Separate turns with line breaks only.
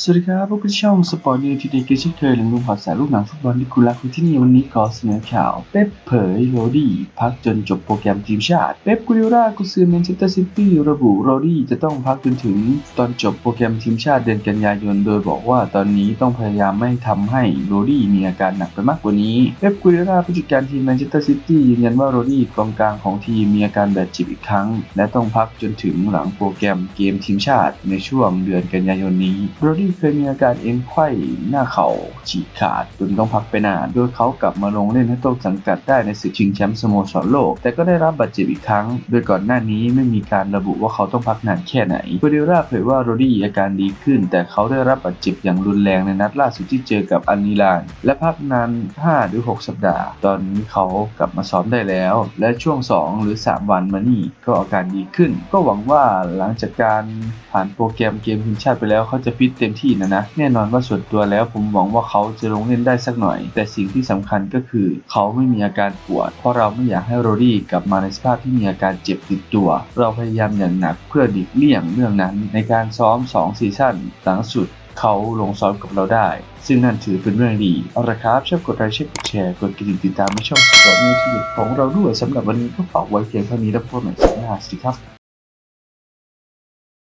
สวัสดีครับพวกคุณช่องสปอร์ตนิวทีเด็กเช่นเคยหลังลงข่าวสารลูกหนังฟุตบอลที่คุณรักที่นี่วันนี้ขอเสนอข่าว เป๊ปเผยโรดี้พักจนจบโปรแกรมทีมชาติ เป๊ปกูดิโอรากุซือแมนเชสเตอร์ซิตี้ระบุโรดี้จะต้องพักจนถึงตอนจบโปรแกรมทีมชาติเดือนกันยายน โดยบอกว่าตอนนี้ต้องพยายามไม่ทำให้โรดี้มีอาการหนักไปมากกว่านี้ เป๊ปกูดิโอราผู้จัดการทีมแมนเชสเตอร์ซิตี้ยืนยันว่าโรดี้กองกลางของทีมมีอาการบาดเจ็บอีกครั้ง และต้องพักจนถึงหลังโปรแกรมเกมทีมชาติ ในช่วงเดือนกันยายนนี้โรดี้เคยมีอาการเอ็นไขว้หน้าเข่าฉีกขาดจนต้องพักไปนาน โดยเขากลับมาลงเล่นให้ต้นสังกัดได้ในศึกชิงแชมป์สโมสรโลก แต่ก็ได้รับบาดเจ็บอีกครั้ง โดยก่อนหน้านี้ไม่มีการระบุว่าเขาต้องพักนานแค่ไหนโกเดราเผยว่าโรดี้อาการดีขึ้น แต่เขาได้รับบาดเจ็บอย่างรุนแรงในนัดล่าสุดที่เจอกับอันนิลาน และพักนาน5หรือ 6 สัปดาห์ ตอนนี้เขากลับมาซ้อมได้แล้ว และช่วง 2 หรือ 3 วันมานี่ก็อาการดีขึ้น ก็หวังว่าหลังจากการผ่านโปรแกรมเกมทีมชาติไปแล้วเขาจะฟิตเต็มที่นะนะ แน่นอนว่าส่วนตัวแล้วผมหวังว่าเขาจะลงเล่นได้สักหน่อย แต่สิ่งที่สำคัญก็คือ เขาไม่มีอาการปวด เพราะเราไม่อยากให้โรดี้กลับมาในสภาพที่มีอาการเจ็บติดตัว เราพยายามอย่างหนักเพื่อหลีกเลี่ยงเรื่องนั้น ในการซ้อม2ซีซั่นหลังสุดเขาลงซ้อมกับเราได้ ซึ่งนั่นถือเป็นเรื่องดี เอาละครับ ชอบกดไลค์ชอบกดแชร์ กดกระดิ่งติดตามในช่องสปอร์ตนิวที่ของเราด้วยสำหรับวันนี้ก็ฝากไว้เพียงเท่านี้แล้วพบกันใหม่สัปดาห์หน้าสวัสดีครับ